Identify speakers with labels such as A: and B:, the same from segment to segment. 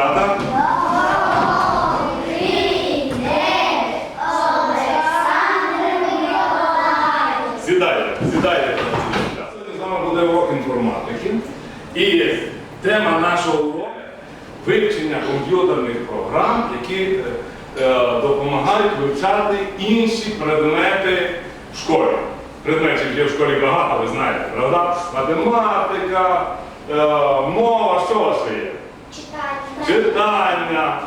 A: дівчата? Сідайте, сідайте. Сьогодні з вами буде урок інформатики. І тема нашого уроку вивчення комп'ютерних програм, які е, е, допомагають вивчати інші предмети в школі. Предметів є в школі багато, ви знаєте, правда? Математика, е, мова, що у вас ще є? Читання,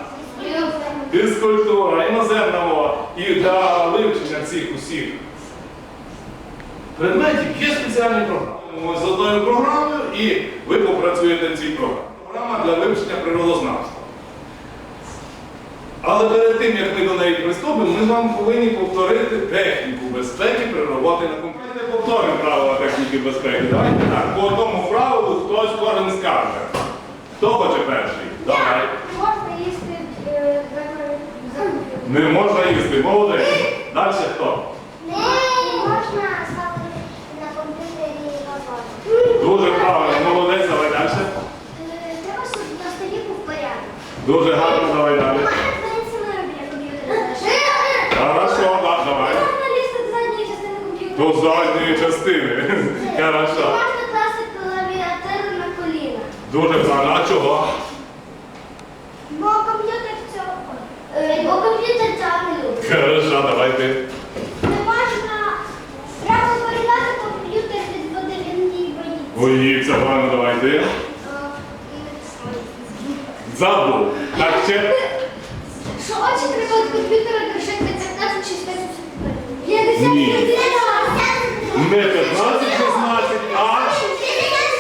A: фізкультура, іноземна мова. І для вивчення цих усіх предметів є спеціальні програми. Ми з одною програмою і ви попрацюєте в цій програмі. Програма для вивчення природознавства. Але перед тим, як ми до неї приступимо, ми з вами повинні повторити техніку безпеки при роботі на комп'ютері. Повторимо правила техніки безпеки. Давайте так, по одному правилу хтось кожен скаже. Хто хоче перший? Давай.
B: Можна їсти е,
A: Не можна їсти, молодець. Далі хто?
B: Не можна ставити на комп'ютері газон.
A: Дуже правильно, молодець, давай далі.
B: Треба, щоб на столі був порядок.
A: Дуже гарно, давай далі. Хорошо, да, давай.
B: До задньої частини комп'ютера.
A: До задньої частини. Хорошо.
B: Можна класти клавіатуру на коліна.
A: Дуже правильно. А чого?
B: Бо комп'ютер цього. Е, Бо комп'ютер цього не любить.
A: Хорошо, давай ти.
B: Не можна. Треба передати комп'ютер від води, він її боїться.
A: Боїться, правильно, давай ти.
B: Е,
A: Забув. Так ще.
B: Що очі треба від комп'ютера держати 15 чи 50
A: Ні.
B: 50
A: Не 15, 16, а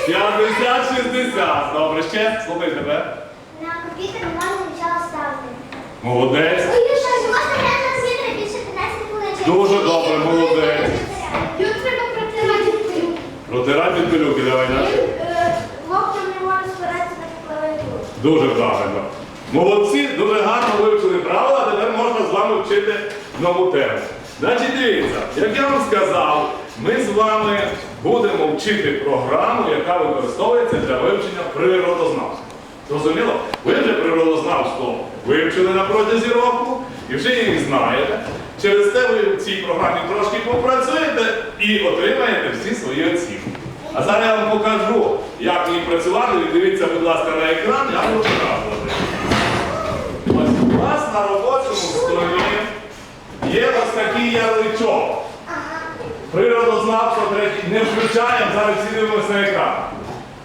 A: 50, 60. Добре, ще. Слухай тебе.
B: На комп'ютер хвилин.
A: Дуже добре, молодець.
B: Його треба протирати пилю.
A: Протирай від пилюки, давай
B: спиратися на.
A: Дуже правильно. Молодці, дуже гарно вивчили правила, а тепер можна з вами вчити нову тему. Значить, дивіться, як я вам сказав, ми з вами будемо вчити програму, яка використовується для вивчення природознавства. Зрозуміло? Ви вже природознавство вивчили на протязі року і вже її знаєте. Через те ви в цій програмі трошки попрацюєте і отримаєте всі свої оцінки. А зараз я вам покажу, як її працювати. Дивіться, будь ласка, на екран, я буду показувати. Ось у вас на робочому столі є ось такий ярличок. Природознавство третій. Не включаємо, зараз дивимося на екран.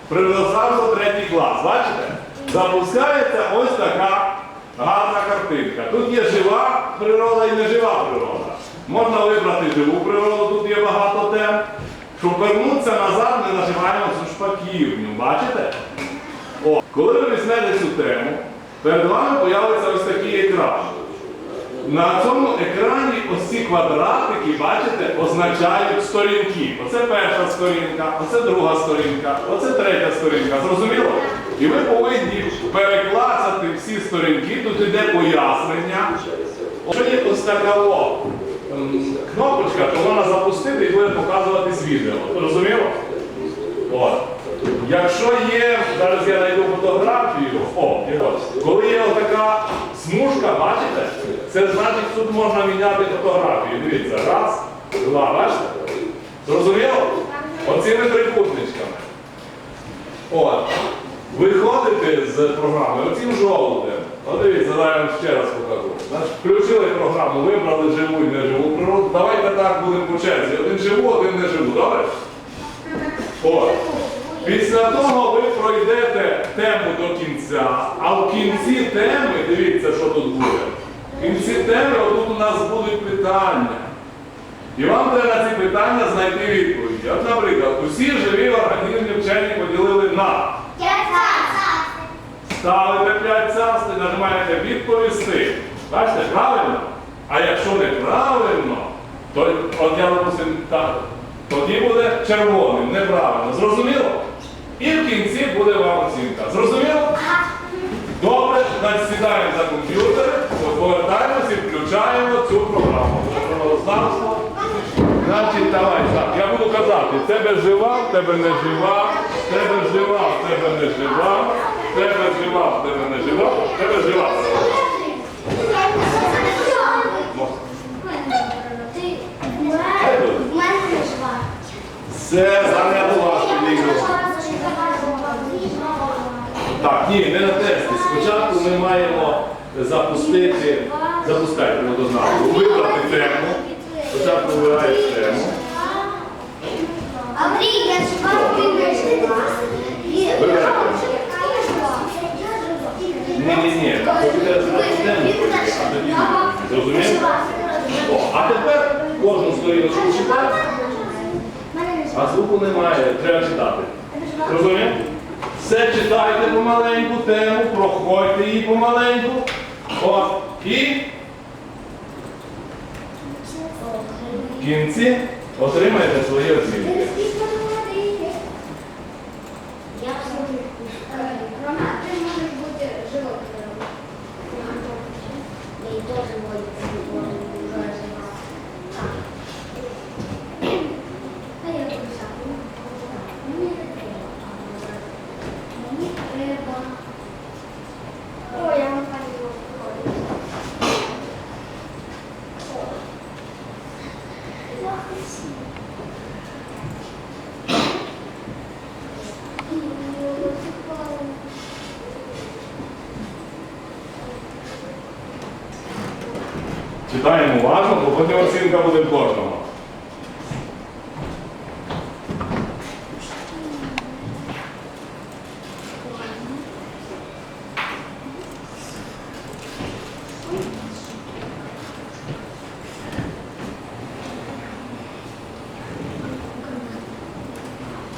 A: Природознавство третій клас. Бачите? Запускається ось така гарна картинка. Тут є жива природа і нежива природа. Можна вибрати живу природу, тут є багато тем. Щоб вернутися назад, ми нажимаємо цю шпаківню. Бачите? О, коли ви візьмете цю тему, перед вами появиться ось такий екран. На цьому екрані ось ці квадратики, бачите, означають сторінки. Оце перша сторінка, оце друга сторінка, оце третя сторінка. Зрозуміло? І ви повинні переклацати всі сторінки, тут йде пояснення. Якщо є ось така о, ем, кнопочка, то вона запустити і буде показуватись відео. Зрозуміло? От. Якщо є, зараз я знайду фотографію, о, і ось. Коли є така смужка, бачите, це значить, тут можна міняти фотографію. Дивіться, раз, два, бачите? Зрозуміло? Оцими трикутничками. От. Виходите з програми, оцім жовтим. От дивіться, зараз я вам ще раз покажу. Значить, включили програму, вибрали живу і неживу природу. Давайте так будемо по черзі. Один живу, один неживу, добре? От. Після того ви пройдете тему до кінця, а в кінці теми, дивіться, що тут буде. Теми отут у нас будуть питання. І вам треба на ці питання знайти відповіді. От, наприклад, усі живі організми вчені поділили на. Ставите 5 царств і нажимаєте відповісти. Бачите, правильно? А якщо неправильно, то от я допустим, так, тоді буде червоним, неправильно. Зрозуміло? І в кінці буде вам оцінка. Зрозуміло? значить сідаємо за комп'ютер, повертаємося і включаємо цю програму. Значить, давай, так, я буду казати, тебе жива, тебе не жива, тебе жива, тебе не жива, тебе жива, тебе не жива, тебе жива. Це занедло. Ні, не на тесті. Спочатку ми маємо запустити, запускати природознавство, вибрати тему. Спочатку вибираєш тему.
B: Андрій, я ж вам
A: Вибирай тему. Ні, ні, ні. Тобі треба задати тему. а тоді Зрозумів? О, а тепер кожну сторіночку читати, а звуку немає, треба читати. Розумієте? Все читайте помаленьку тему, проходьте її помаленьку. О, і в кінці отримаєте свої оцінки.
B: Я Рома, ти можеш бути животним. Я і теж можу бути животним. А я буду сам. Мені не треба. Мені треба. О, я вам кажу. Я хочу.
A: Читаємо уважно, бо потім оцінка буде кожного.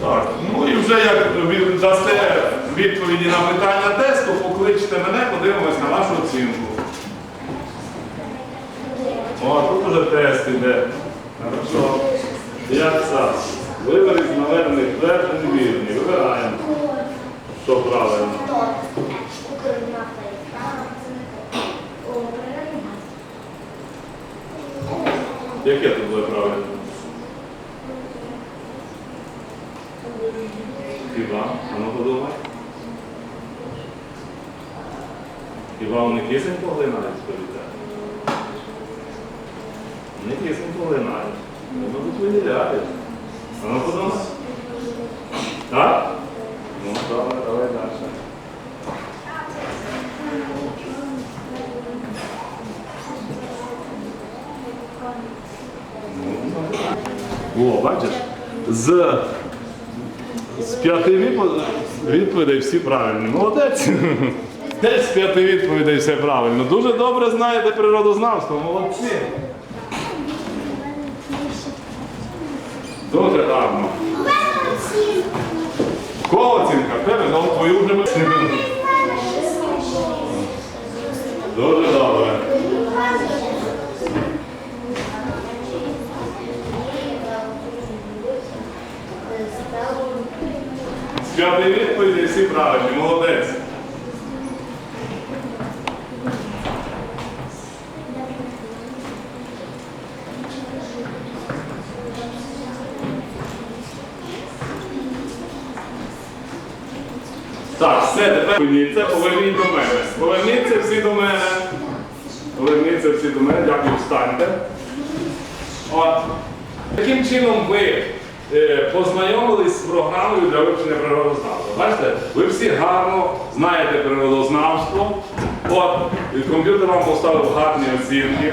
A: Так, ну і вже як ви дасте відповіді на питання тесту, покличте мене, подивимось на вашу оцінку. О, тут уже тест іде. Хорошо. Як це? Вибори з наведених тверджень вірні. Вибираємо, що правильно. Яке тут буде правильно? Хіба? А ну подумай. Хіба вони кисень поглинають з повітря? Не кисень поглинають. Вони тут. А ну подумай. Так? Ну, добре, давай далі. Ну, О, бачиш? З, з п'яти відпо- відповідей всі правильні. Молодець. Теж з п'яти відповідей все правильно. Дуже добре знаєте природознавство, молодці. Дуже гарно. Кого оцінка? Тебе, ну твою вже ми. Дуже добре. З п'ятої відповіді всі правильні, молодець. Так, все, поверніться, поверніть до мене. Поверніться всі до мене. Поверніться всі до мене, дякую, встаньте. От. Таким чином ви е, познайомились з програмою для вивчення природознавства. Бачите, ви всі гарно знаєте природознавство. От, комп'ютер вам поставив гарні оцінки.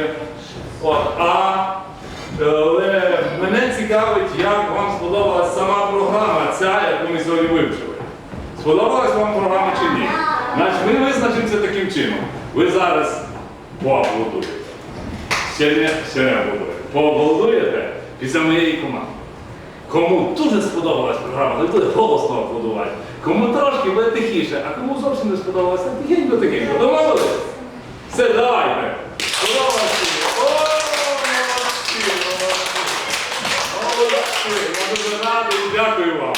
A: От, а, але мене цікавить, як вам сподобалась сама програма, ця, яку ми сьогодні вивчили. Сподобалась вам програма чи ні? Значить, ми визначимося таким чином. Ви зараз поаплодуєте. Ще не ще не аплодуєте. Поаплодуєте після моєї команди. Кому дуже сподобалась програма, не буде голосно аплодувати. Кому трошки буде тихіше, а кому зовсім не сподобалося, тихенько таким. Домовились? Все, давайте. Молодці! Молодці, молодці. Молодці. Я дуже радий, дякую вам.